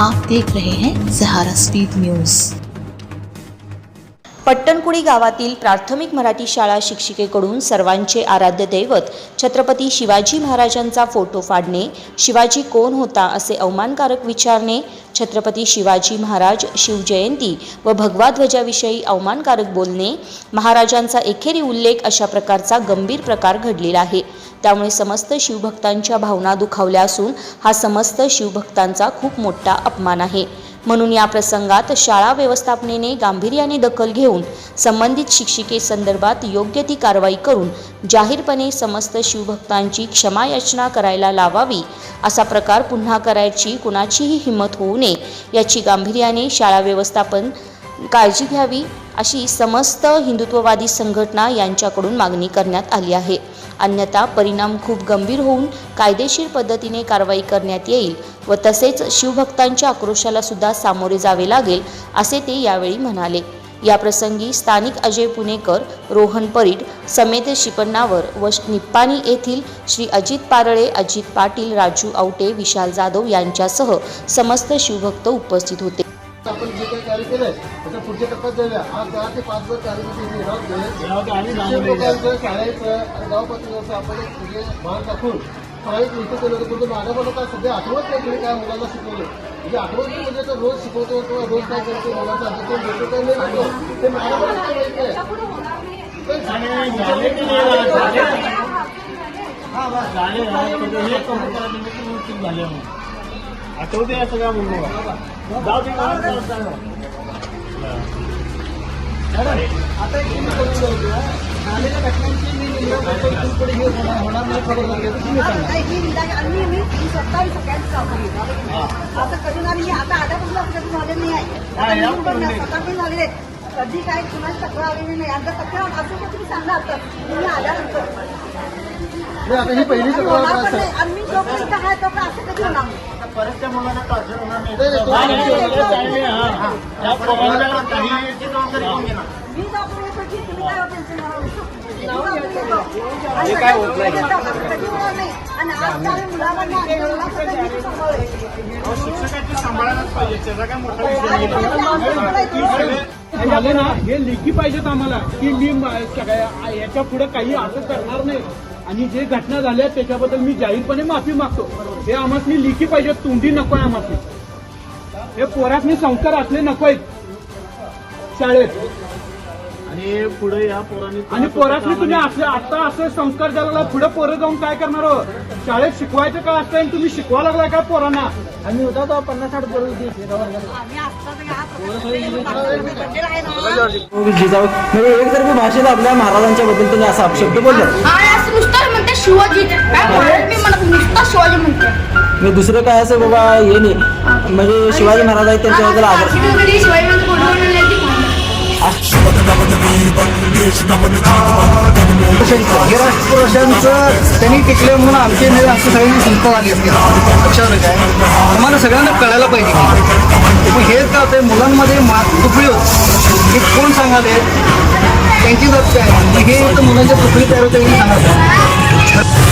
आप देख रहे हैं सहारा स्पीड न्यूज पट्टणकुडी गावातील प्राथमिक मराठी शाळा शिक्षिकेकडून सर्वांचे आराध्य दैवत छत्रपती शिवाजी महाराजांचा फोटो फाडणे शिवाजी कोण होता असे अवमानकारक विचारणे छत्रपती शिवाजी महाराज शिवजयंती व भगवा ध्वजाविषयी अवमानकारक बोलणे महाराजांचा एकेरी उल्लेख अशा प्रकारचा गंभीर प्रकार घडलेला आहे. त्यामुळे समस्त शिवभक्तांच्या भावना दुखावल्या असून हा समस्त शिवभक्तांचा खूप मोठा अपमान आहे. म्हणून या प्रसंगात शाळा व्यवस्थापनेने गांभीर्याने दखल घेऊन संबंधित शिक्षिकेसंदर्भात योग्य ती कारवाई करून जाहीरपणे समस्त शिवभक्तांची क्षमायाचना करायला लावावी असा प्रकार पुन्हा करायची कुणाचीही हिंमत होऊ नये याची गांभीर्याने शाळा व्यवस्थापन काळजी घ्यावी अशी समस्त हिंदुत्ववादी संघटना यांच्याकडून मागणी करण्यात आली आहे. अन्यथा परिणाम खूप गंभीर होऊन कायदेशीर पद्धतीने कारवाई करण्यात येईल व तसेच शिवभक्तांच्या आक्रोशाला सुद्धा सामोरे जावे लागेल असे ते यावेळी म्हणाले. या प्रसंगी स्थानिक अजय पुणेकर रोहन परीड समेत शिपण्णावर व निप्पाणी येथील श्री अजित पारळे अजित पाटील राजू आवटे विशाल जाधव यांच्यासह समस्त शिवभक्त उपस्थित होते. पुढच्या टप्प्यात जाऊया आज दहा ते पाच जर कार्यकर्ते लोकांचं शाळेचं आणि गाव पातळीवरचं आपण एक म्हणजे भाग टाकून शाळेत लिहितो केलं होतं पण माझ्या मला काय सध्या आठवत नाही तुम्ही काय मुलांना शिकवलं. म्हणजे आठवत नाही म्हणजे तर रोज शिकवतो किंवा रोज काय करतो मुलांचा अभ्यास देतो काय नाही ते माहिती आहे. आठवते या सगळ्या मुलं. जाऊ दे परत. आता एक तुम्ही घटनांची मी पुढे हे होणार होणार नाही खबर लागेल तर तुम्ही सांगा ही निदान आम्ही मी मी स्वतः सगळ्यांची जबाबदारी घेतो. आता कधी आता झालेलं नाही आहे आता स्वतः पण झालेले. कधी काय कुणाची तक्रार आलेली नाही जर तक्रार तर तुम्ही सांगा आता तुम्ही आल्यानंतर आता ही पहिली तक्रार असं जोपर्यंत आहे तोपर्यंत असं कधी होणार नाही त्या मुलांना टॉर्चर होणार नाही. काही जबाबदारी कोण घेणार? की तुम्ही काय टेन्शन काय होत नाही. आणि आज काय मुलांना आणि मुलांना मी सांभाळेल. अहो, शिक्षकांची सांभाळायलाच पाहिजे. त्याचा काय मोठा विषय नाही. झालं ना हे लेखी पाहिजेत आम्हाला की मी म- सगळ्या याच्यापुढे काही असं करणार नाही. आणि जे घटना झाल्या त्याच्याबद्दल मी जाहीरपणे माफी मागतो. हे आम्हाला लेखी पाहिजे तोंडी नको आहे आम्हाला हे पोरासनी संस्कार असले नको आहेत. शाळेत. आणि पुढे या पोरांनी आणि पोरासनी तुम्ही असले आता असे संस्कार द्यायला पुढे पोरं जाऊन काय करणार हो? शाळेत शिकवायचं काय असतं आणि तुम्ही शिकवा लागलाय का पोरांना? आम्ही होता तो पन्नास साठ करून होती. सगळं हा जिजाऊ म्हणजे एक तरी भाषेत आपल्या महाराजांच्या बद्दल तुम्ही असा अपशब्द बोलला. शिवाजी काय बोलायला मी म्हणत नुसतं शिवाजी म्हणते मी दुसरं काय असं बाबा हे नाही. म्हणजे शिवाजी महाराज आहेत त्यांच्याबद्दल आदर. शिवाजी हे त्यांनी टिकले म्हणून आमचे नाही असं सगळ्यांनी संस्था झाली असते लक्षात काय? आम्हाला सगळ्यांना कळायला पाहिजे. की मग हेच का ते मुलांमध्ये मा तुकडी होत. हे कोण सांगाले त्यांची जात काय? हे तर मुलांच्या तुकडी तयार होते सांगायचं. Just...